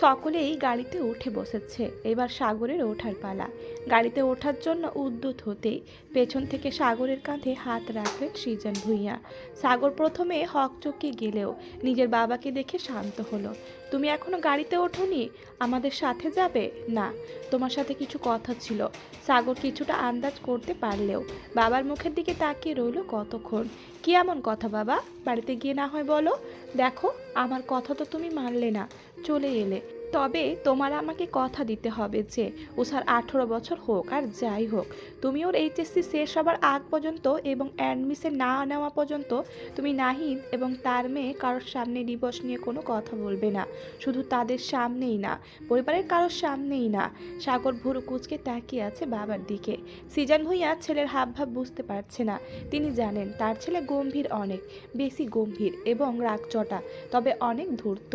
সকলেই গাড়িতে উঠে বসেছে। এবার সাগরের ওঠার পালা। গাড়িতে ওঠার জন্য উদ্যুত হতেই পেছন থেকে সাগরের কাঁধে হাত রাখলেন সৃজন ভূঁইয়া। সাগর প্রথমে হক চকিয়ে গেলেও নিজের বাবাকে দেখে শান্ত হলো। তুমি এখনও গাড়িতে ওঠোনি? আমাদের সাথে যাবে? না, তোমার সাথে কিছু কথা ছিল। সাগর কিছুটা আন্দাজ করতে পারলেও বাবার মুখের দিকে তাকিয়ে রইল কতক্ষণ? কি এমন কথা বাবা? বাড়িতে গিয়ে না হয় বলো। দেখো, আমার কথা তো তুমি মানলে না। চলে এলে। তবে তোমার আমাকে কথা দিতে হবে যে উষার আঠেরো বছর হোক আর যাই হোক, তুমি ওর এইচএসসি শেষ হবার আগ পর্যন্ত এবং অ্যাডমিশন না নেওয়া পর্যন্ত তুমি নাহিদ এবং তার মেয়ে কারোর সামনে ডিভোর্স নিয়ে কোনো কথা বলবে না। শুধু তাদের সামনেই না, পরিবারের কারোর সামনেই না। সাগর ভুরু কুচকে তাকিয়ে আছে বাবার দিকে। সিজান ভুইয়া ছেলের হাবভাব বুঝতে পারছে না। তিনি জানেন তার ছেলে গম্ভীর অনেক, বেশি গম্ভীর এবং রাগচটা, তবে অনেক ধূর্ত।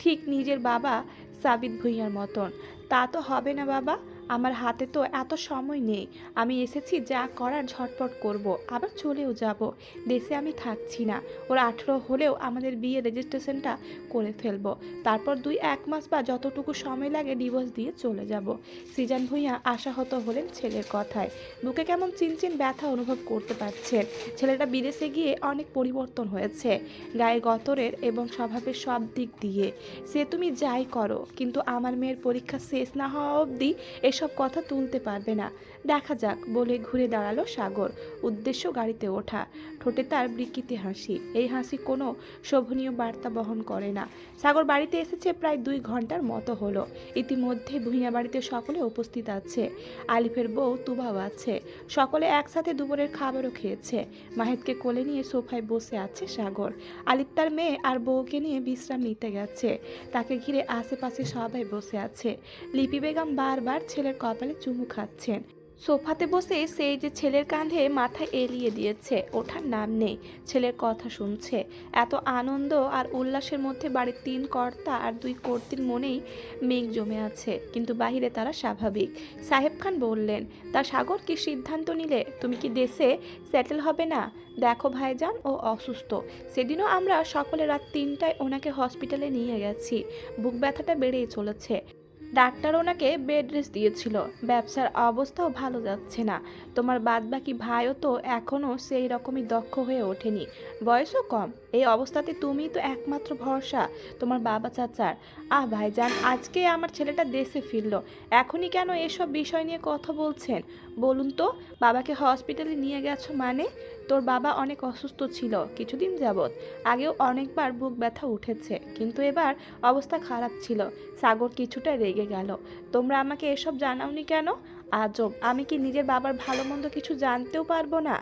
ঠিক নিজের বাবা সাবিত ভুইয়ার মতন। তা তো হবে না বাবা। আমার হাতে তো এত সময় নেই। আমি এসেছি যা করার ঝটপট করব, আবার চলেও যাব। দেশে আমি থাকছি না। ওর আঠেরো হলেও আমাদের বিয়ে রেজিস্ট্রেশনটা করে ফেলব। তারপর দুই এক মাস বা যতটুকু সময় লাগে ডিভোর্স দিয়ে চলে যাব। সিজান ভুইয়া আশাহত হলেন ছেলের কথায়। বুকে কেমন চিনচিন ব্যথা অনুভব করতে পারছেন। ছেলেটা বিদেশে গিয়ে অনেক পরিবর্তন হয়েছে গায়ে গতরের এবং স্বভাবের সব দিক দিয়ে। সে তুমি যাই করো, কিন্তু আমার মেয়ের পরীক্ষা শেষ না হওয়া অবধি এসব কথা তুলতে পারবে না। দেখা যাক বলে ঘুরে দাঁড়াল সাগর। উদ্দেশ্য গাড়িতে ওঠা। ঠোঁটে তার বিকৃতি হাসি। এই হাসি কোনো শোভনীয় বার্তা বহন করে না। সাগর বাড়িতে এসেছে প্রায় দুই ঘণ্টার মতো হলো। ইতিমধ্যে ভূঁইয়া বাড়িতে সকলে উপস্থিত আছে। আলিফের বউ তুবাও আছে। সকলে একসাথে দুপুরের খাবারও খেয়েছে। মাহিদকে কোলে নিয়ে সোফায় বসে আছে সাগর। আলিফ তার মেয়ে আর বউকে নিয়ে বিশ্রাম নিতে গেছে। তাকে ঘিরে আশেপাশে সবাই বসে আছে। লিপি বেগম বারবার ছেলের কপালে চুমু খাচ্ছেন। সোফাতে বসে সেই যে ছেলের কাঁধে মাথা এলিয়ে দিয়েছে, ওঠার নাম নেই। ছেলের কথা শুনছে। এত আনন্দ আর উল্লাসের মধ্যে বাড়ির তিন কর্তা আর দুই কর্তির মনেই মেঘ জমে আছে, কিন্তু বাহিরে তারা স্বাভাবিক। সাহেব খান বললেন, তা সাগর কি সিদ্ধান্ত নিলে? তুমি কি দেশে সেটেল হবে না? দেখো ভাইজান, ও অসুস্থ। সেদিনও আমরা সকলে রাত তিনটায় ওনাকে হসপিটালে নিয়ে গেছি। বুক ব্যথাটা বেড়েই চলেছে। ডাক্তার ওনাকে বেড রেস্ট দিয়েছিল। ব্যবসার অবস্থাও ভালো যাচ্ছে না। তোমার বাদবাকি ভাইও তো এখনও সেই রকমই দক্ষ হয়ে ওঠেনি। বয়সও কম। এই অবস্থাতে তুমি তো একমাত্র ভরসা, তোমার বাবা চাচার। আহ, ভাইজান, আজকে আমার ছেলেটা দেশে ফিরল। এখনই কেন এসব বিষয় নিয়ে কথা বলছেন? বলুন তো, বাবাকে হসপিটালে নিয়ে গেছো মানে? তোর বাবা অনেক অসুস্থ ছিল কিছুদিন যাবৎ। আগেও অনেকবার বুক ব্যথা উঠেছে, কিন্তু এবার অবস্থা খারাপ ছিল। সাগর কিছুটা রেগে গেল। তোমরা আমাকে এসব জানাওনি কেন? আজব, আমি কি নিজের বাবার ভালো মন্দ কিছু জানতেও পারব না?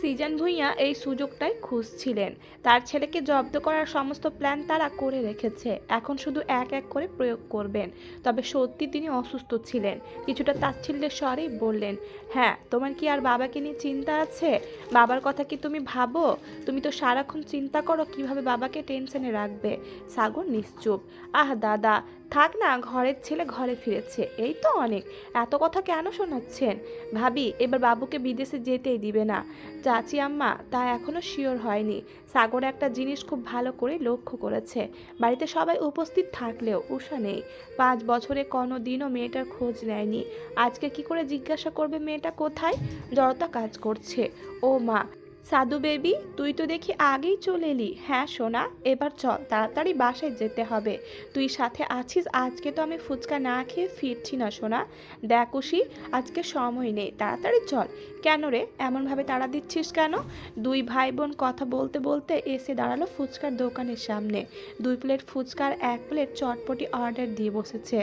সিজন ভুঁইয়া এই সুযোগটাই খুঁজছিলেন। তার ছেলেকে জব্দ করার সমস্ত প্ল্যান তারা করে রেখেছে। এখন শুধু এক এক করে প্রয়োগ করবেন। তবে সত্যি তিনি অসুস্থ ছিলেন। কিছুটা তাচ্ছিল্যের স্বরেই বললেন হ্যাঁ তোমার কি আর বাবাকে নিয়ে চিন্তা আছে? বাবার কথা কি তুমি ভাবো? তুমি তো সারাক্ষণ চিন্তা করো কীভাবে বাবাকে টেনশনে রাখবে। সাগর নিশ্চুপ। আহ, দাদা থাক না, ঘরের ছেলে ঘরে ফিরেছে। এই তো অনেক। এত কথা কেন শোনাচ্ছেন? ভাবি, এবার বাবুকে বিদেশে যেতেই দিবে না। চাচি আম্মা, তা এখনও শিওর হয়নি। সাগর একটা জিনিস খুব ভালো করে লক্ষ্য করেছে। বাড়িতে সবাই উপস্থিত থাকলেও উষা নেই। পাঁচ বছরে কোনো দিনও মেয়েটার খোঁজ নেয়নি। আজকে কি করে জিজ্ঞাসা করবে মেয়েটা কোথায়? জড়তা কাজ করছে। ও মা সাধু বেবি, তুই তো দেখি আগেই চলে এলি। হ্যাঁ সোনা, এবার চল, তাড়াতাড়ি বাসায় যেতে হবে। তুই সাথে আছিস, আজকে তো আমি ফুচকা না খেয়ে ফিরছি না, সোনা। দেখ উশি আজকে সময় নেই, তাড়াতাড়ি চল। কেন রে এমনভাবে তাড়া দিচ্ছিস কেন? দুই ভাই বোন কথা বলতে বলতে এসে দাঁড়াল ফুচকার দোকানের সামনে। দুই প্লেট ফুচকার, এক প্লেট চটপটি অর্ডার দিয়ে বসেছে।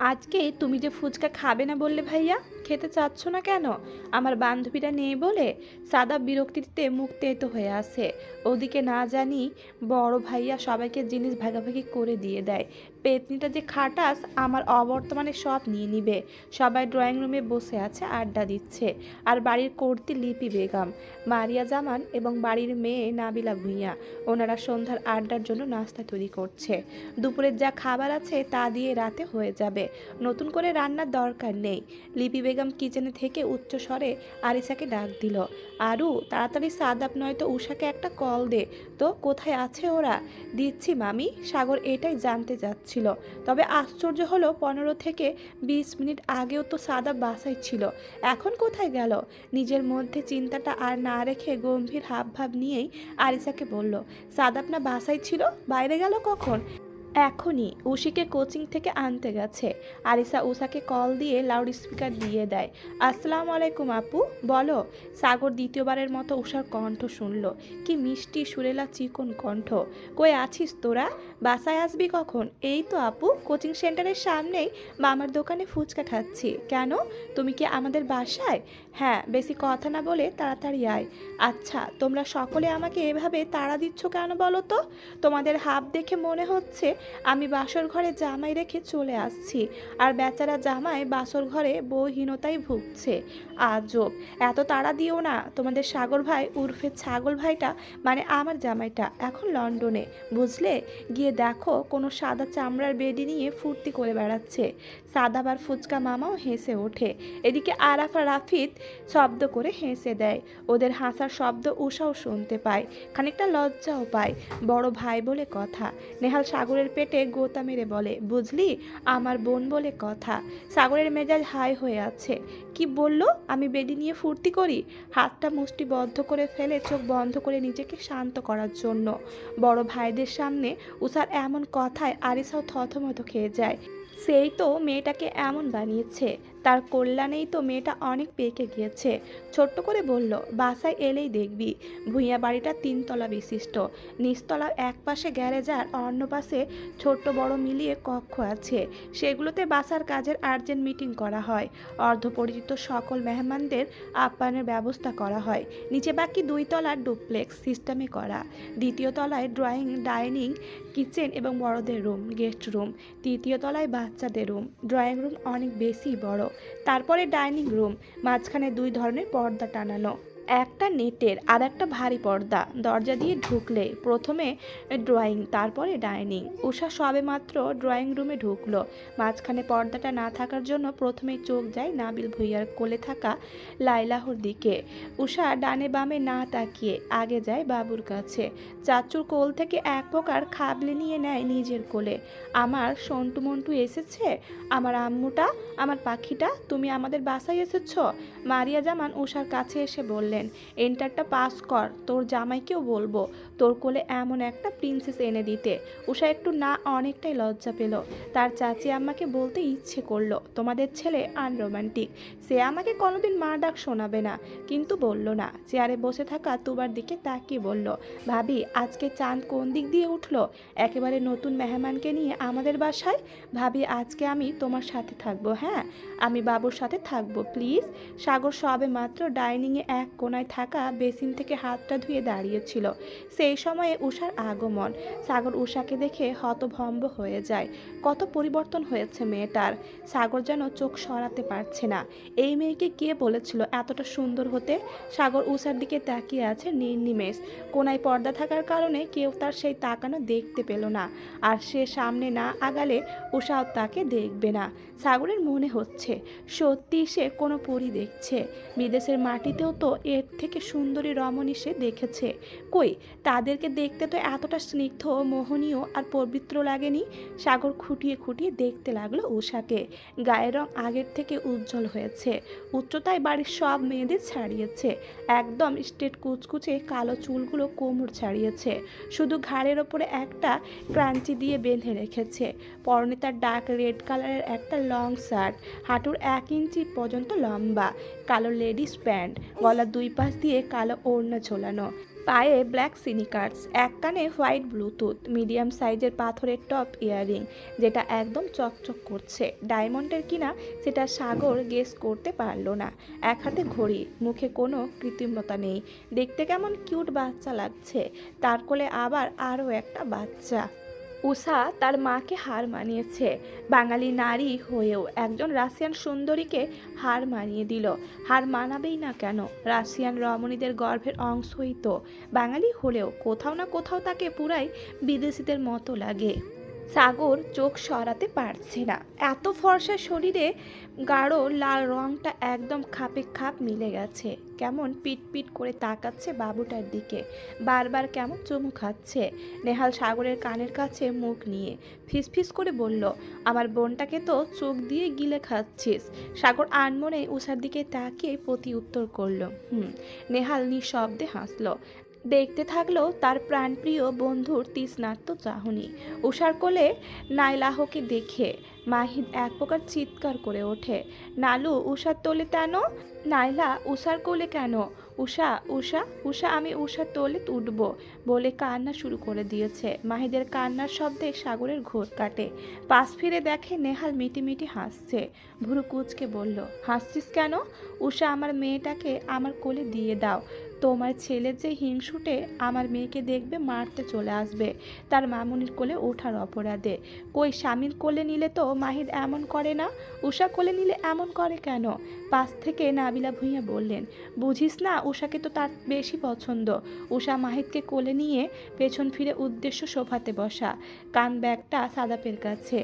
আজকে তুমি যে ফুচকা খাবে না বললে ভাইয়া, খেতে চাচ্ছ না কেন? আমার বান্ধবীরা নেই বলে সাদা বিরক্তিতে মুখ তেতো হয়ে আসে ওদিকে না জানি বড় ভাইয়া সবাইকে জিনিস ভাগাভাগি করে দিয়ে দেয়। পেতনিটা যে খাটাস, আমার অবর্তমানে সব নিয়ে নিবে। সবাই ড্রয়িং রুমে বসে আছে, আড্ডা দিচ্ছে। আর বাড়ির কর্তি লিপি বেগম, মারিয়া জামান এবং বাড়ির মেয়ে নাবিলা ভুঁইয়া, ওনারা সন্ধ্যার আড্ডার জন্য নাস্তা তৈরি করছে। দুপুরের যা খাবার আছে তা দিয়ে রাতে হয়ে যাবে। নতুন করে রান্নার দরকার নেই। লিপি বেগম কিচেনে থেকে উচ্চ স্বরে আরিসাকে ডাক দিল, আরু, তাড়াতাড়ি সাদাব নয়তো উষাকে একটা কল দে। তো কোথায় আছে ওরা? দিচ্ছি, মামি। সাগর এটাই জানতে যাচ্ছিল তবে আশ্চর্য হলো, পনেরো থেকে বিশ মিনিট আগেও তো সাদা বাসায় ছিল। এখন কোথায় গেল? নিজের মধ্যে চিন্তাটা আর না রেখে গম্ভীর হাবভাব নিয়েই আরিসাকে বলল সাদা না বাসায় ছিল? বাইরে গেল কখন? এখনই উশিকে কোচিং থেকে আনতে গেছে। আরিসা উষাকে কল দিয়ে লাউড স্পিকার দিয়ে দেয়। আসসালাম আলাইকুম আপু, বলো। সাগর দ্বিতীয়বারের মতো উষার কণ্ঠ শুনল। কি মিষ্টি সুরেলা চিকন কণ্ঠ। কই আছিস তোরা? বাসায় আসবি কখন? এই তো আপু, কোচিং সেন্টারের সামনেই মামার দোকানে ফুচকা খাচ্ছি। কেন? তুমি কি আমাদের বাসায়? হ্যাঁ বেশি কথা না বলে তাড়াতাড়ি আয়। আচ্ছা তোমরা সকলে আমাকে এভাবে তাড়া দিচ্ছ কেন বলো তো? তোমাদের হাব দেখে মনে হচ্ছে আমি বাসর ঘরে জামাই রেখে চলে আসছি, আর বেচারা জামাই বাসর ঘরে বউহীনতায় ভুগছে। আজব, এত তাড়া দিও না, তোমাদের সাগর ভাই উর্ফে ছাগল ভাইটা মানে আমার জামাইটা, এখন লন্ডনে। বুঝলে? গিয়ে দেখো, কোনো সাদা চামড়ার বেডি নিয়ে ফুর্তি করে বেড়াচ্ছে। সাদাবার ফুচকা মামাও হেসে ওঠে। এদিকে আরাফা রাফিদ শব্দ করে হেসে দেয়। ওদের হাসার শব্দ উষাও শুনতে পায়, খানিকটা লজ্জাও পায়। বড় ভাই বলে কথা। নেহাল সাগরের পেটে গোতা মেরে বলে, বুঝলি? আমার বোন বলে কথা। সাগরের মেজাজ হাই হয়ে আছে। কি বলল? আমি বেডি নিয়ে ফুর্তি করি? হাতটা মুষ্টিবদ্ধ করে ফেলে চোখ বন্ধ করে নিজেকে শান্ত করার জন্য। বড় ভাইদের সামনে উষার এমন কথায় আরিসাও থতমত খেয়ে যায়। সেই তো মেয়েটাকে এমন বানিয়েছে তার কল্যাণেই তো মেয়েটা অনেক পেকে গিয়েছে। ছোট্ট করে বলল, বাসায় এলেই দেখবি। ভুইয়া বাড়িটা তিনতলা বিশিষ্ট। নিচতলা এক পাশে গ্যারেজ আর অন্য পাশে ছোট্ট বড় মিলিয়ে কক্ষ আছে। সেগুলোতে বাসার কাজের আর্জেন্ট মিটিং করা হয়। অর্ধপরিচিত সকল মেহমানদের আপ্যায়নের ব্যবস্থা করা হয়। নিচে বাকি দুই তলার ডুপ্লেক্স সিস্টেমে করা। দ্বিতীয় তলায় ড্রয়িং, ডাইনিং, কিচেন এবং বড়দের রুম, গেস্ট রুম। তৃতীয় তলায় বাচ্চাদের রুম। ড্রয়িং রুম অনেক বেশি বড়। তারপরে ডাইনিং রুম মাঝখানে দুই ধরনের পর্দা টানানো। একটা নেটের আর একটা ভারী পর্দা। দরজা দিয়ে ঢুকলে প্রথমে ড্রয়িং, তারপরে ডাইনিং। উষা সবে মাত্র ড্রয়িং রুমে ঢুকলো। মাঝখানে পর্দাটা না থাকার জন্য প্রথমে চোখ যায় নাবিল ভুইয়ার কোলে থাকা লাইলাহর দিকে। উষা ডানে বামে না তাকিয়ে আগে যায় বাবুর কাছে। চাচুর কোল থেকে এক প্রকার খাবলে নিয়ে নেয় নিজের কোলে। আমার সন্টু মন্টু এসেছে? আমার আম্মুটা? আমার পাখিটা? তুমি আমাদের বাসায় এসেছ? মারিয়া জামান উষার কাছে এসে বললেন এন্টারটা পাস কর, তোর জামাইকেও বলব, তোর কোলে এমন একটা প্রিন্সেস এনে দিতে। উষা একটু না অনেকটাই লজ্জা পেল। তার চাচি আম্মাকে বলতে ইচ্ছে করল, তোমাদের ছেলে আনরোমান্টিক সে আমাকে কোনোদিন মা ডাক শোনাবে না। কিন্তু বলল না, চেয়ারে বসে থাকা তুবার দিকে তাকিয়ে বলল, ভাবি, আজকে চাঁদ কোন দিক দিয়ে উঠল? একেবারে নতুন মেহমানকে নিয়ে আমাদের বাসায়? ভাবি, আজকে আমি তোমার সাথে থাকব হ্যাঁ? আমি বাবুর সাথে থাকব, প্লিজ। সাগর সবে মাত্র ডাইনিংয়ে এক কোনায় থাকা বেসিন থেকে হাতটা ধুয়ে দাঁড়িয়েছিল। সেই সময়ে উষার আগমন। সাগর উষাকে দেখে হতভম্ব হয়ে যায়। কত পরিবর্তন হয়েছে মেয়েটার। সাগর যেন চোখ সরাতে পারছে না। এই মেয়েকে কে বলেছিল এতটা সুন্দর হতে? সাগর উষার দিকে তাকিয়ে আছে নির্নিমেষ। কোনায় পর্দা থাকার কারণে কেউ তার সেই তাকানো দেখতে পেল না। আর সে সামনে না আগালে উষাও তাকে দেখবে না। সাগরের মনে হচ্ছে সত্যি সে কোনো পরি দেখছে। বিদেশের মাটিতেও তো এর থেকে সুন্দরী রমণী সে দেখেছে। কই, তাদেরকে দেখতে তো এতটা স্নিগ্ধ, মোহনীয় আর পবিত্র লাগেনি? সাগর খুঁটিয়ে খুঁটিয়ে দেখতে লাগল উষাকে গায়ের রং আগের থেকে উজ্জ্বল হয়েছে। উচ্চতায় বাড়ির সব মেয়েদের ছাড়িয়েছে। একদম স্টেট কুচকুচে কালো চুলগুলো কোমর ছাড়িয়েছে। শুধু ঘাড়ের ওপরে একটা ক্রাঞ্চি দিয়ে বেঁধে রেখেছে। পরনে তার ডার্ক রেড কালারের একটা লং শার্ট। হাঁটুর এক ইঞ্চি পর্যন্ত লম্বা। কালো লেডিস প্যান্ট। গলা দুই পাশ দিয়ে কালো ওড়না ঝোলানো, পায়ে ব্ল্যাক সিনিকার্স এক কানে হোয়াইট ব্লুটুথ মিডিয়াম সাইজের পাথরের টপ ইয়াররিং যেটা একদম চকচক করছে। ডায়মন্ডের কিনা সেটা সাগর গেস করতে পারল না। এক হাতে ঘড়ি, মুখে কোনো কৃত্রিমতা নেই। দেখতে কেমন কিউট বাচ্চা লাগছে। তার কোলে আবার আরও একটা বাচ্চা। উষা তার মাকে হার মানিয়েছে। বাঙালি নারী হয়েও একজন রাশিয়ান সুন্দরীকে হার মানিয়ে দিল। হার মানাবেই না কেন? রাশিয়ান রমণীদের গর্ভের অংশই তো। বাঙালি হলেও কোথাও না কোথাও তাকে পুরাই বিদেশিদের মতো লাগে। সাগর চোখ সরাতে পারছে না। এত ফর্সা শরীরে গাঢ় লাল রংটা একদম খাপে খাপ মিলে গেছে। কেমন পিট পিট করে তাকাচ্ছে বাবুটার দিকে। বারবার কেমন চুমু খাচ্ছে। নেহাল সাগরের কানের কাছে মুখ নিয়ে ফিসফিস করে বলল, আমার বোনটাকে তো চোখ দিয়ে গিলে খাচ্ছিস। সাগর আনমনে উষার দিকে তাকিয়ে প্রতি উত্তর করল, হুম। নেহাল নিঃশব্দে হাসলো দেখতে থাকল তার প্রাণপ্রিয় বন্ধুর তৃষ্ণার্ত চাহনি। উষার কোলে নাইলাহকে দেখে মাহিদ এক প্রকার চিৎকার করে ওঠে। নালু উষার তোলে কেন? নাইলা উষার কোলে কেন? উষা উষা উষা আমি উষার তোলে উঠব বলে কান্না শুরু করে দিয়েছে। মাহিদের কান্নার শব্দে সাগরের ঘোর কাটে। পাশ ফিরে দেখে নেহাল মিটিমিটি হাসছে। ভুরু কুচকে বলল, হাসছিস কেন? উষা আমার মেয়েটাকে আমার কোলে দিয়ে দাও। তোমার ছেলে যে হিংসুটে আমার মেয়েকে দেখবে মারতে চলে আসবে, তার মামুনির কোলে ওঠার অপরাধে। কই স্বামীর কোলে নিলে তো মাহিদ এমন করে না? উষা কোলে নিলে এমন করে কেন? পাশ থেকে নাবিলা ভুঁইয়া বললেন, বুঝিস না উষাকে তো তার বেশি পছন্দ। উষা মাহিদকে কোলে নিয়ে পেছন ফিরে উদ্দেশ্য সোফাতে বসা, কান ব্যাগটা সাদাপের কাছে।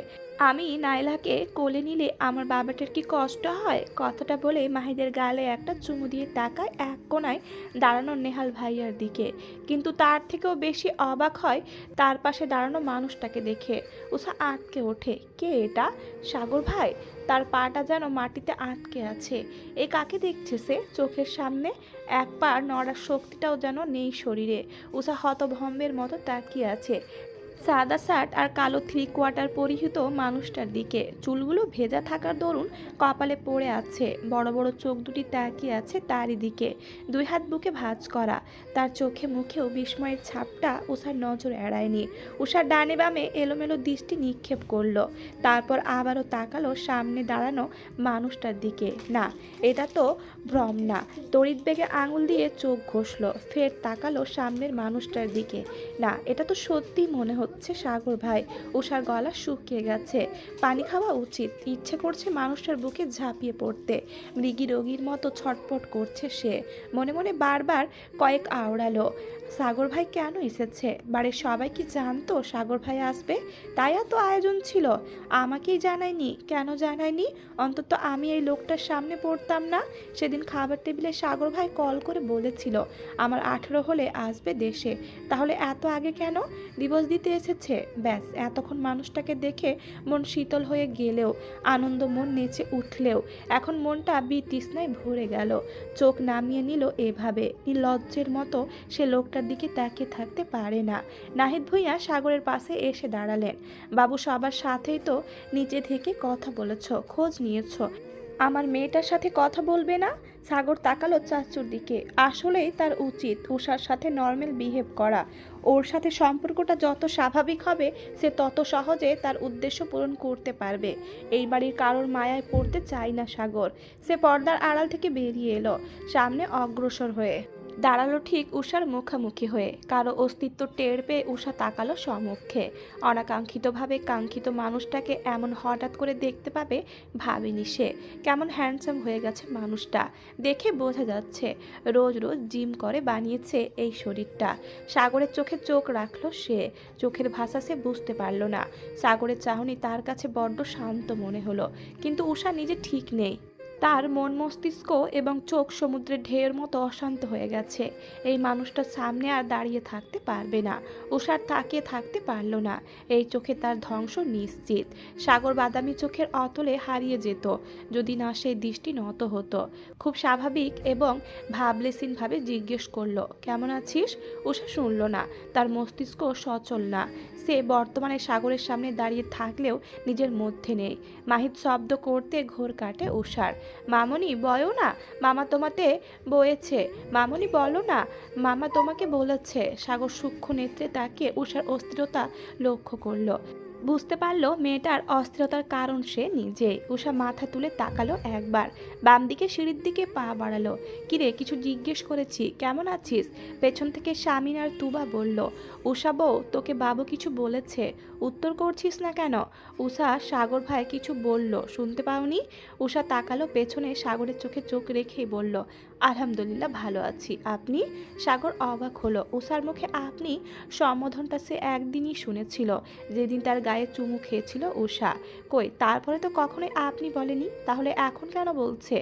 আমি নাইলাকে কোলে নিলে আমার বাবাটার কি কষ্ট হয়? কথাটা বলে মাহিদের গালে একটা চুমু দিয়ে তাকায় এক কোনায় দাঁড়ানো নেহাল ভাইয়ার দিকে। কিন্তু তার থেকেও বেশি অবাক হয় তার পাশে দাঁড়ানো মানুষটাকে দেখে। উষা আটকে ওঠে। কে এটা? সাগর ভাই? তার পাটা যেন মাটিতে আটকে আছে। এ কাকে দেখছে সে চোখের সামনে? এক পা নড়ার শক্তিটাও যেন নেই শরীরে। উষা হতভম্বের মতো তাকিয়ে আছে। সাদা শার্ট আর কালো থ্রি কোয়ার্টার পরিহিত মানুষটার দিকে। চুলগুলো ভেজা থাকার দরুন কপালে পড়ে আছে। বড় বড় চোখ দুটি তাকিয়ে আছে তারই দিকে। দুই হাত বুকে ভাঁজ করা। তার চোখে মুখেও বিস্ময়ের ছাপটা উষার নজর এড়ায়নি। উষার ডানে বামে এলোমেলো দৃষ্টি নিক্ষেপ করল। তারপর আবারও তাকালো সামনে দাঁড়ানো মানুষটার দিকে। না, এটা তো ভ্রম না। তড়িৎ বেগে আঙুল দিয়ে চোখ ঘষলো। ফের তাকালো সামনের মানুষটার দিকে। না, এটা তো সত্যি মনে হচ্ছে সাগর ভাই। উষার গলা শুকিয়ে গেছে। পানি খাওয়া উচিত। ইচ্ছে করছে মানুষটার বুকে ঝাঁপিয়ে পড়তে। মৃগী রোগীর মতো ছটপট করছে সে। মনে মনে বারবার কয়েক আওড়ালো। সাগর ভাই কেন এসেছে? বাড়ির সবাই কি জানতো সাগর ভাই আসবে? তাই এত আয়োজন ছিল। আমাকেই জানায়নি। কেন জানায়নি? অন্তত আমি এই লোকটার সামনে পড়তাম না। সেদিন খাবার টেবিলে সাগর ভাই কল করে বলেছিল, আমার আঠেরো হলে আসবে দেশে। তাহলে এত আগে কেন? দিবস দিতে এসেছে। ব্যাস, এতক্ষণ মানুষটাকে দেখে মন শীতল হয়ে গেলেও, আনন্দ মন নেচে উঠলেও, এখন মনটা বিতৃষ্ণায় ভরে গেল। চোখ নামিয়ে নিল এভাবে। নির্লজ্জের মতো সে লোকটার দিকে তাকিয়ে থাকতে পারে না। নাহিদ ভুইয়া সাগরের পাশে এসে দাঁড়ালেন। বাবু, সবার সাথেই তো নিচে থেকে কথা বলেছ, খোঁজ নিয়েছ। আমার মেয়েটার সাথে কথা বলবে না? সাগর তাকালো চাচুর দিকে। আসলেই তার উচিত উষার সাথে নর্মাল বিহেভ করা। ওর সাথে সম্পর্কটা যত স্বাভাবিক হবে, সে তত সহজে তার উদ্দেশ্য পূরণ করতে পারবে। এই বাড়ির কারোর মায়ায় পড়তে চায় না সাগর। সে পর্দার আড়াল থেকে বেরিয়ে এলো, সামনে অগ্রসর হয়ে। দাঁড়াল ঠিক উষার মুখামুখি হয়ে। কারও অস্তিত্ব টের পেয়ে উষা তাকালো সমক্ষে। অনাকাঙ্ক্ষিতভাবে কাঙ্ক্ষিত মানুষটাকে এমন হঠাৎ করে দেখতে পাবে ভাবেনি সে। কেমন হ্যান্ডসাম হয়ে গেছে মানুষটা। দেখে বোঝা যাচ্ছে, রোজ রোজ জিম করে বানিয়েছে এই শরীরটা। সাগরের চোখে চোখ রাখল সে। চোখের ভাষা সে বুঝতে পারল না। সাগরের চাহনি তার কাছে বড্ড শান্ত মনে হলো। কিন্তু উষা নিজে ঠিক নেই। তার মন মস্তিষ্ক এবং চোখ সমুদ্রের ঢেউয়ের মতো অশান্ত হয়ে গেছে। এই মানুষটার সামনে আর দাঁড়িয়ে থাকতে পারবে না। উষার তাকিয়ে থাকতে পারল না। এই চোখে তার ধ্বংস নিশ্চিত। সাগর বাদামি চোখের অতলে হারিয়ে যেত, যদি না সেই দৃষ্টি নত হতো। খুব স্বাভাবিক এবং ভাবলেসিনভাবে জিজ্ঞেস করল, কেমন আছিস? উষা শুনল না। তার মস্তিষ্ক সচল না। সে বর্তমানে সাগরের সামনে দাঁড়িয়ে থাকলেও নিজের মধ্যে নেই। মাহিত শব্দ করতে ঘোর কাটে উষার মামনি বয়ও না, মামা তোমাতে বয়েছে। মামনি, বলো না, মামা তোমাকে বলেছে। সাগর সূক্ষ্ম নেত্রে তাকে উষার অস্থিরতা লক্ষ্য করল। বুঝতে পারল মেয়েটার অস্থিরতার কারণ সে নিজে। উষা মাথা তুলে তাকালো একবার। বাম দিকে সিঁড়ির দিকে পা বাড়ালো। কিরে, কিছু জিজ্ঞেস করেছি। কেমন আছিস? পেছন থেকে স্বামীন আর তুবা বলল উষা বউ, তোকে বাবু কিছু বলেছে। উত্তর করছিস না কেন? উষা সাগর ভাই কিছু বলল, শুনতে পাওনি? উষা তাকালো পেছনে, সাগরের চোখে চোখ রেখেই বলল আলহামদুলিল্লাহ ভালো আছি। আপনি? সাগর অবাক হলো। উষার মুখে আপনি সম্বোধনটা সে একদিনই শুনেছিল। যেদিন তার গায়ে চুমু খেয়েছিল উষা কই, তারপরে তো কখনোই আপনি বলেনি তাহলে এখন কেন বলছে?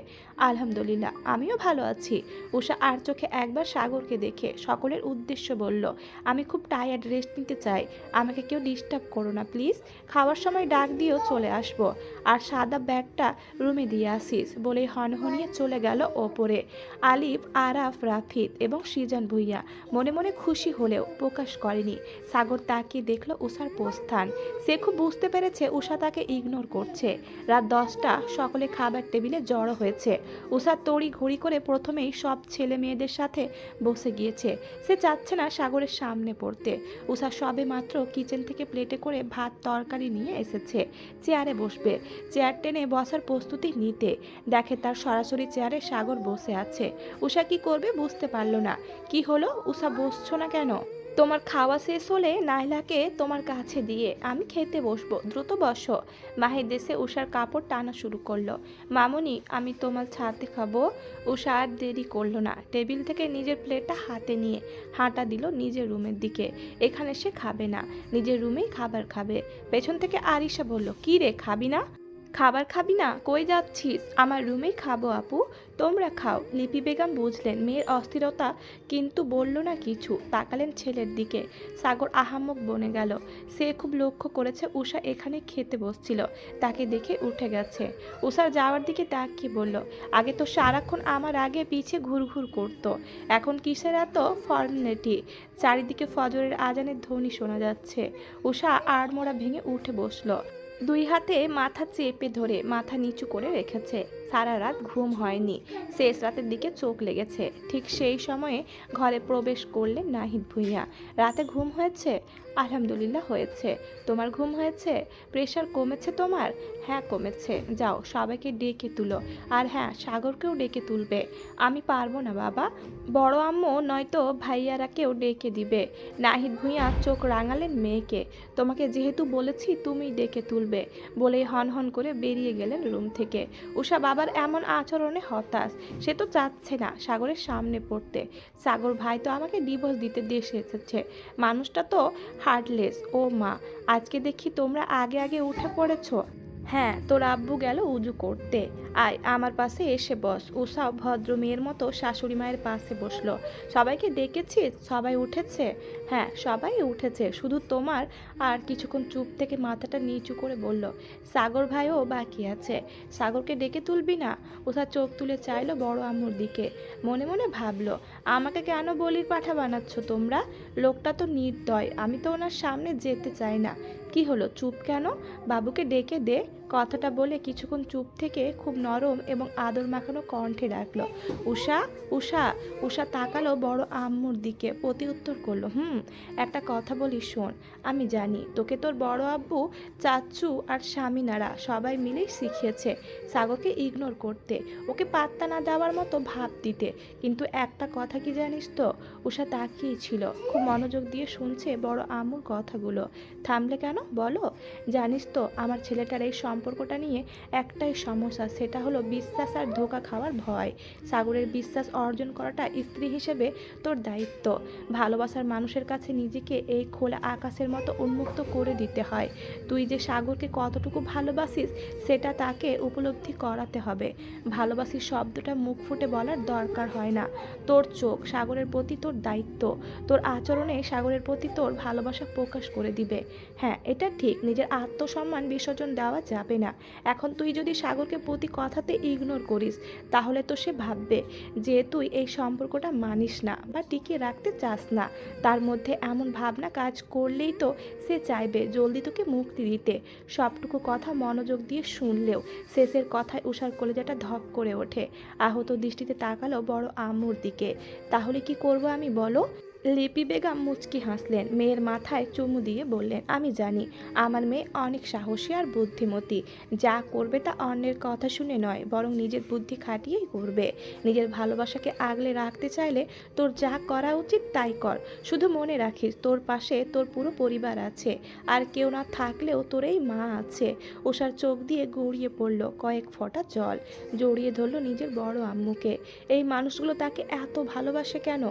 আলহামদুলিল্লাহ, আমিও ভালো আছি। উষা আর চোখে একবার সাগরকে দেখে সকলের উদ্দেশ্য বলল, আমি খুব টায়ার্ড রেস্ট নিতে চাই। আমাকে কেউ ডিস্টার্ব করো না প্লিজ খাওয়ার সময় ডাক দিয়েও চলে আসব। আর সাদা ব্যাগটা রুমে দিয়ে আসিস। বলে হনহনিয়ে চলে গেল ওপরে। আলিফ, আরাফ রাফিদ এবং সিজান ভুইয়া মনে মনে খুশি হলেও প্রকাশ করেনি। সাগর তাকিয়ে দেখল উষার প্রস্থান। সে খুব বুঝতে পেরেছে উষা তাকে ইগনোর করছে। রাত দশটা, সকলে খাবার টেবিলে জড়ো হয়েছে। উষা তড়ি ঘড়ি করে প্রথমেই সব ছেলে মেয়েদের সাথে বসে গিয়েছে। সে চাচ্ছে না সাগরের সামনে পড়তে। উষা সবে মাত্র কিচেন থেকে প্লেটে করে ভাত, তরকারি নিয়ে এসেছে। চেয়ারে বসবে। চেয়ার টেনে বসার প্রস্তুতি নিতে। দেখে তার সরাসরি চেয়ারে সাগর বসে আছে। উষা কি করবে বুঝতে পারল না। কি হলো? উষা বসছো না কেন? তোমার খাওয়া শেষ হলে নাইলাকে তোমার কাছে দিয়ে আমি খেতে বসবো। দ্রুত বসো। মাহির দেশে উষার কাপড় টানা শুরু করল। মামনি, আমি তোমার ছাদে খাব। উষা আর দেরি করল না। টেবিল থেকে নিজের প্লেটটা হাতে নিয়ে হাঁটা দিল নিজের রুমের দিকে। এখানে সে খাবে না। নিজের রুমেই খাবার খাবে। পেছন থেকে আরিশা বলল, কী রে, খাবি না? খাবার খাবি না? কই যাচ্ছিস? আমার রুমেই খাব আপু। তোমরা খাও। লিপি বেগম বুঝলেন মেয়ের অস্থিরতা কিন্তু বলল না কিছু। তাকালেন ছেলের দিকে। সাগর আহাম্মক বনে গেল। সে খুব লক্ষ্য করেছে উষা এখানে খেতে বসছিল। তাকে দেখে উঠে গেছে। উষার যাওয়ার দিকে তাকিয়ে বলল? আগে তো সারাক্ষণ আমার আগে পিছে ঘুরঘুর করতো। এখন কিসের এত ফর্মালিটি? চারিদিকে ফজরের আজানের ধ্বনি শোনা যাচ্ছে। উষা আড়মোড়া ভেঙে উঠে বসল। দুই হাতে মাথা চেপে ধরে মাথা নিচু করে রেখেছে। সারা রাত ঘুম হয়নি। শেষ রাতের দিকে চোখ লেগেছে। ঠিক সেই সময়ে ঘরে প্রবেশ করলেন নাহিদ ভুইয়া। রাতে ঘুম হয়েছে? আলহামদুলিল্লাহ হয়েছে। তোমার ঘুম হয়েছে? প্রেশার কমেছে তোমার? হ্যাঁ কমেছে। যাও, সবাইকে ডেকে তুলো। আর হ্যাঁ সাগরকেও ডেকে তুলবে। আমি পারব না, বাবা। বড় আম্মু নয়তো ভাইয়ারাকেও ডেকে দিবে। নাহিদ ভুঁইয়া চোখ রাঙালেন মেয়েকে। তোমাকে যেহেতু বলেছি তুমি ডেকে তুলবে। বলেই হন হন করে বেরিয়ে গেলেন রুম থেকে। উষা বাবার এমন আচরণে হতাশ। সে তো চাচ্ছে না সাগরের সামনে পড়তে। সাগর ভাই তো আমাকে ডিভোর্স দিতে দেশে এসেছে। মানুষটা তো হার্টলেস ও মা, আজকে দেখি তোমরা আগে আগে উঠে পড়েছো। হ্যাঁ তোর আব্বু গেল উজু করতে। আয়, আমার পাশে এসে বস। উষাও ভদ্র মেয়ের মতো শাশুড়ি মায়ের পাশে বসল। সবাইকে ডেকেছিস সবাই উঠেছে? হ্যাঁ সবাই উঠেছে। শুধু তোমার আর কিছুক্ষণ চুপ থেকে মাথাটা নিচু করে বলল, সাগর ভাইও বাকি আছে। সাগরকে ডেকে তুলবি না? উষা চোখ তুলে চাইলো বড় আম্মুর দিকে। মনে মনে ভাবলো, আমাকে কেন বলির পাঠা বানাচ্ছ তোমরা? লোকটা তো নির্দয়। আমি তো ওনার সামনে যেতে চাই না। কি হলো? চুপ কেন? বাবুকে ডেকে দে। কথাটা বলে কিছুক্ষণ চুপ থেকে খুব নরম এবং আদর মাখানো কণ্ঠে ডাকলো, উষা উষা। উষা তাকালো বড় আম্মুর দিকে প্রতি উত্তর করল, হুম, একটা কথা বলি শোন, আমি জানি তোকে তোর বড় আব্বু, চাচু আর স্বামীনারা সবাই মিলেই শিখিয়েছে সাগরকে ইগনোর করতে, ওকে পাত্তা না দেওয়ার মতো ভাব দিতে। কিন্তু একটা কথা কি জানিস তো? উষা তাকিয়েই ছিল, খুব মনোযোগ দিয়ে শুনছে বড় আম্মুর কথাগুলো। থামলে কেন? বলো। জানিস তো আমার ছেলেটার এই সম্পর্কটা নিয়ে একটাই সমস্যা, সেটা হলো বিশ্বাস আর ধোকা খাওয়ার ভয়। সাগরের বিশ্বাস অর্জন করাটা স্ত্রী হিসেবে তোর দায়িত্ব। ভালোবাসার মানুষের কাছে নিজেকে এই খোলা আকাশের মতো উন্মুক্ত করে দিতে হয়। তুই যে সাগরকে কতটুকু ভালোবাসিস, সেটা তাকে উপলব্ধি করাতে হবে। ভালোবাসি শব্দটা মুখ ফুটে বলার দরকার হয় না। তোর চোখ সাগরের প্রতি তোর দায়িত্ব। তোর আচরণে সাগরের প্রতি তোর ভালোবাসা প্রকাশ করে দিবে। হ্যাঁ এটা ঠিক। নিজের আত্মসম্মান বিসর্জন দেওয়া যাবে। না। এখন তুই যদি সাগরকে প্রতি কথাতে ইগনোর করিস, তাহলে তো সে ভাববে যে তুই এই সম্পর্কটা মানিস না বা টিকিয়ে রাখতে চাস না। তার মধ্যে এমন ভাবনা কাজ করলেই তো সে চাইবে জলদি তোকে মুক্তি দিতে। সবটুকু কথা মনোযোগ দিয়ে শুনলেও শেষের কথায় উষার কলেজাটা ধপ করে ওঠে। আহত দৃষ্টিতে তাকালো বড় আম্মুর দিকে। তাহলে কি করব আমি বলো? লিপি বেগম মুচকি হাসলেন। মেয়ের মাথায় চুমু দিয়ে বললেন, আমি জানি, আমার মেয়ে অনেক সাহসী আর বুদ্ধিমতী। যা করবে তা অন্যের কথা শুনে নয়, বরং নিজের বুদ্ধি খাটিয়েই করবে। নিজের ভালোবাসাকে আগলে রাখতে চাইলে তোর যা করা উচিত তাই কর। শুধু মনে রাখিস, তোর পাশে তোর পুরো পরিবার আছে। আর কেউ না থাকলেও তোর এই মা আছে। ওষার চোখ দিয়ে গড়িয়ে পড়ল কয়েক ফোঁটা জল। জড়িয়ে ধরলো নিজের বড় আম্মুকে। এই মানুষগুলো তাকে এত ভালোবাসে কেন?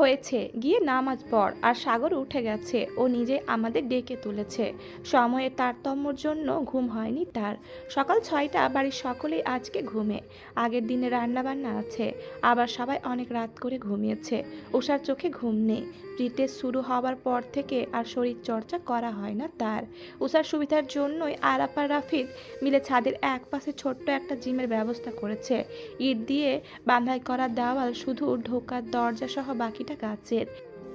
হয়েছে, গিয়ে নামাজ পড়। আর সাগর উঠে গেছে ও নিজে আমাদের ডেকে তুলেছে। সময়ে তারতম্যর জন্য ঘুম হয়নি তার। সকাল ছয়টা, বাড়ির সকলেই আজকে ঘুমে। আগের দিনে রান্নাবান্না আছে, আবার সবাই অনেক রাত করে ঘুমিয়েছে। উষার চোখে ঘুম নেই। প্রিটেস্ট শুরু হওয়ার পর থেকে আর শরীর চর্চা করা হয় না তার। উষার সুবিধার জন্যই আরাপার রাফিদ মিলে ছাদের এক পাশে ছোট্ট একটা জিমের ব্যবস্থা করেছে। ইট দিয়ে বাঁধাই করা দেওয়াল শুধু ঢোকার দরজা সহ বাকিটা গাছের।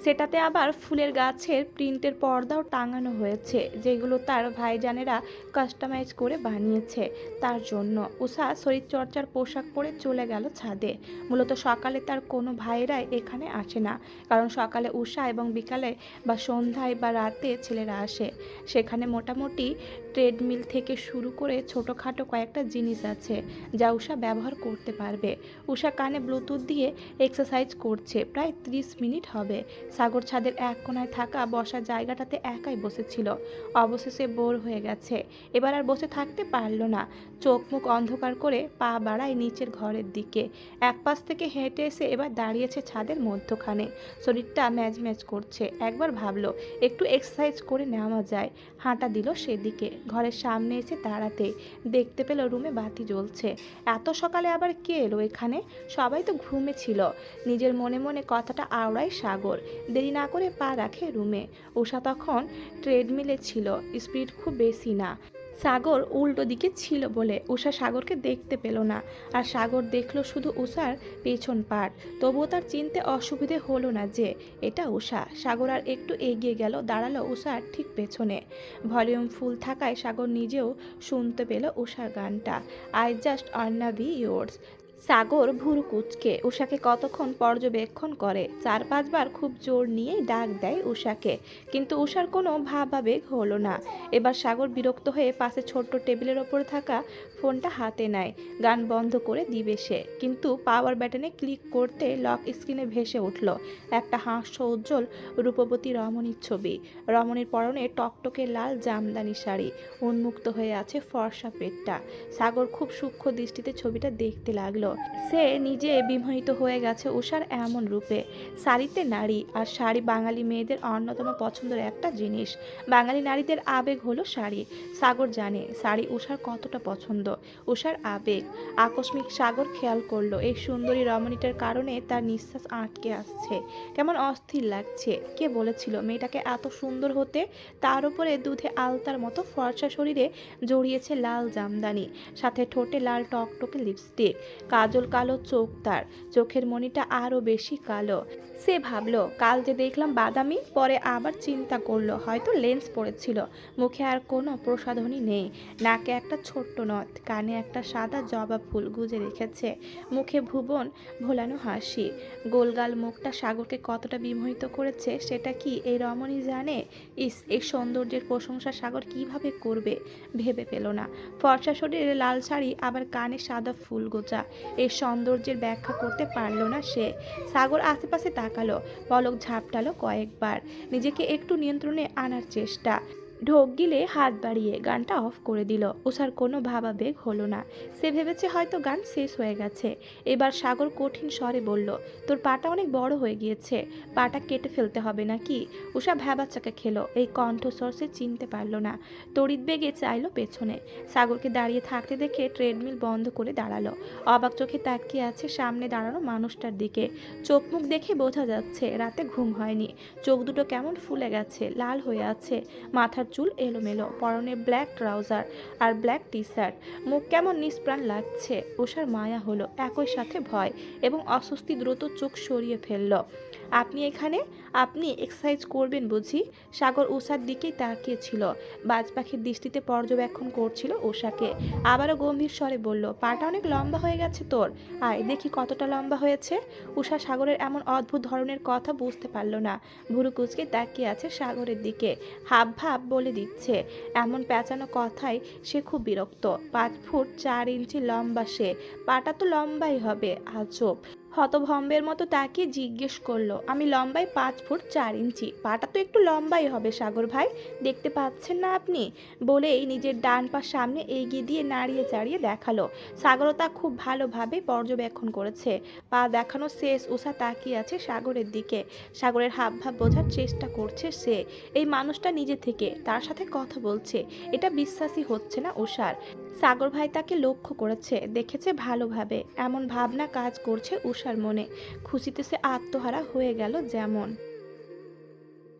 সেটাতে আবার ফুলের গাছের প্রিন্টের পর্দাও টাঙানো হয়েছে, যেগুলো তার ভাইজানেরা কাস্টমাইজ করে বানিয়েছে। তার জন্য উষা শরীরচর্চার পোশাক পরে চলে গেল ছাদে। মূলত সকালে তার কোনো ভাইরাই এখানে আসে না, কারণ সকালে উষা এবং বিকালে বা সন্ধ্যায় বা রাতে ছেলেরা আসে। সেখানে মোটামুটি ট্রেডমিল থেকে শুরু করে ছোটোখাটো কয়েকটা জিনিস আছে যা উষা ব্যবহার করতে পারবে। উষা কানে ব্লুটুথ দিয়ে এক্সারসাইজ করছে, প্রায় ত্রিশ মিনিট হবে। সাগর ছাদের এক কোনায় থাকা বসার জায়গাটাতে একাই বসেছিল। অবশেষে বোর হয়ে গেছে। এবার আর বসে থাকতে পারল না। চোখ মুখ অন্ধকার করে পা বাড়ায় নিচের ঘরের দিকে। এক পাশ থেকে হেঁটে এসে এবার দাঁড়িয়েছে ছাদের মধ্যখানে। শরীরটা ম্যাজ ম্যাজ করছে। একবার ভাবলো, একটু এক্সারসাইজ করে নেওয়া যায়। হাঁটা দিল সেদিকে। ঘরের সামনে এসে দাঁড়াতে দেখতে পেল রুমে বাতি জ্বলছে। এত সকালে আবার কে এলো এখানে? সবাই তো ঘুমে ছিল। নিজের মনে মনে কথাটা আওড়ায় সাগর। দেরি না করে পা রাখে রুমে। উষা তখন ট্রেডমিলে ছিল। স্পিড খুব বেশি না। সাগর উল্টো দিকে ছিল বলে উষা সাগরকে দেখতে পেল না। আর সাগর দেখল শুধু উষার পেছন পাট তবুও তার চিনতে অসুবিধে হলো না যে, এটা উষা সাগর আর একটু এগিয়ে গেল, দাঁড়াল উষার ঠিক পেছনে। ভলিউম ফুল থাকায় সাগর নিজেও শুনতে পেল উষার গানটা। I just wanna be yours Sagar ভুরু কুচকে উষাকে কতক্ষণ পর্যবেক্ষণ করে? চার পাঁচবার খুব জোর নিয়েই ডাক দেয় উষাকে কিন্তু উষার কোনো ভাবাবেগ হলো না। এবার সাগর বিরক্ত হয়ে পাশে ছোট্ট টেবিলের ওপর থাকা ফোনটা হাতে নেয়। গান বন্ধ করে দিবে সে, কিন্তু পাওয়ার ব্যাটনে ক্লিক করতে লক স্ক্রিনে ভেসে উঠল। একটা হাস্য উজ্জ্বল রূপবতী রমণীর ছবি। রমণীর পরনে টকটকে লাল জামদানি শাড়ি। উন্মুক্ত হয়ে আছে ফর্সা পেটটা। সাগর খুব সূক্ষ্ম দৃষ্টিতে ছবিটা দেখতে লাগল। সে নিজে বিমোহিত হয়ে গেছে উষার এমন রূপে। শাড়িতে নারী আর শাড়ি বাঙালি মেয়েদের অন্যতম পছন্দের একটা জিনিস। বাঙালি নারীদের আবেগ হলো শাড়ি। সাগর জানে শাড়ি উষার কতটা পছন্দ। উষার আবেগ। আকস্মিক সাগর খেয়াল করল, এই সুন্দরী রমণীটার কারণে তার নিঃশ্বাস আটকে আসছে। কেমন অস্থির লাগছে। কে বলেছিল মেয়েটাকে এত সুন্দর হতে? তার উপরে দুধে আলতার মতো ফর্সা শরীরে জড়িয়েছে লাল জামদানি, সাথে ঠোঁটে লাল টকটকে লিপস্টিক কাজল কালো চোখ তার। চোখের মণিটা আরও বেশি কালো। সে ভাবলো, কাল যে দেখলাম বাদামি, পরে আবার চিন্তা করল, হয়তো লেন্স পড়েছিল মুখে আর কোনো প্রসাধনী নেই। নাকে একটা ছোট্ট নথ, কানে একটা সাদা জবা ফুল গুজে রেখেছে। মুখে ভুবন, ভোলানো হাসি। গোলগাল মুখটা সাগরকে কতটা বিমোহিত করেছে, সেটা কি এই রমণী জানে? ইস এই সৌন্দর্যের প্রশংসা সাগর কীভাবে করবে? ভেবে পেল না। ফর্সা শরীরে লাল শাড়ি, আবার কানে সাদা ফুল গোজা। এই সৌন্দর্যের ব্যাখ্যা করতে পারল না সে। সাগর আশেপাশে তাকালো, পলক ঝাপটালো কয়েকবার। নিজেকে একটু নিয়ন্ত্রণে আনার চেষ্টা। ঢোক গিলে হাত বাড়িয়ে গানটা অফ করে দিল। ওসার কোনো ভাবাবেগ হলো না। সে ভেবেছে হয়তো গান শেষ হয়ে গেছে। এবার সাগর কঠিন স্বরে বলল, তোর পাটা অনেক বড় হয়ে গিয়েছে। পাটা কেটে ফেলতে হবে নাকি? উষা ভ্যাবাচ্চাকে খেলো। এই কণ্ঠস্বর সে চিনতে পারল না। তড়িৎ বেগে চাইলো পেছনে। সাগরকে দাঁড়িয়ে থাকতে দেখে ট্রেডমিল বন্ধ করে দাঁড়াল। অবাক চোখে তাকিয়ে আছে সামনে দাঁড়ানো মানুষটার দিকে। চোখ মুখ দেখে বোঝা যাচ্ছে, রাতে ঘুম হয়নি। চোখ দুটো কেমন ফুলে গেছে, লাল হয়ে আছে। মাথার চুল এলোমেলো, পরনে ব্ল্যাক ট্রাউজার আর ব্ল্যাক টি শার্ট মুখ কেমন নিষ্প্রাণ লাগছে? ওষার মায়া হলো একই সাথে ভয় এবং অস্বস্তি দ্রুত চোখ সরিয়ে ফেলল। আপনি এখানে? আপনি এক্সারসাইজ করবেন বুঝি? সাগর উষার দিকেই তাকিয়েছিল। বাজ পাখির দৃষ্টিতে পর্যবেক্ষণ করছিল উষাকে আবারও গম্ভীর স্বরে বলল, পাটা অনেক লম্বা হয়ে গেছে তোর। আয়, দেখি কতটা লম্বা হয়েছে? উষা সাগরের এমন অদ্ভুত ধরনের কথা বুঝতে পারল না। ভুরু কুচকে তাকিয়ে আছে সাগরের দিকে। হাব ভাব বলে দিচ্ছে। এমন পেঁচানো কথায় সে খুব বিরক্ত। পাঁচ ফুট চার ইঞ্চি লম্বা সে। পাটা তো লম্বাই হবে, আজব। হতভম্বের মতো তাকিয়ে জিজ্ঞেস করল, আমি লম্বাই পাঁচ ফুট চার ইঞ্চি। পাটা তো একটু লম্বাই হবে, সাগর ভাই। দেখতে পাচ্ছেন না আপনি? বলেই নিজের ডান পা সামনে এগিয়ে দিয়ে নাড়িয়ে চাড়িয়ে দেখাল। সাগরও তা খুব ভালোভাবে পর্যবেক্ষণ করেছে। পা দেখানো শেষ উষা তাকিয়ে আছে সাগরের দিকে। সাগরের হাবভাব বোঝার চেষ্টা করছে সে। এই মানুষটা নিজে থেকে, তার সাথে কথা বলছে। এটা বিশ্বাসই হচ্ছে না উষার। সাগর ভাই তাকে লক্ষ্য করেছে, দেখেছে ভালোভাবে। এমন ভাবনা কাজ করছে উষার মনে। খুশিতে সে আত্মহারা হয়ে গেল যেমন।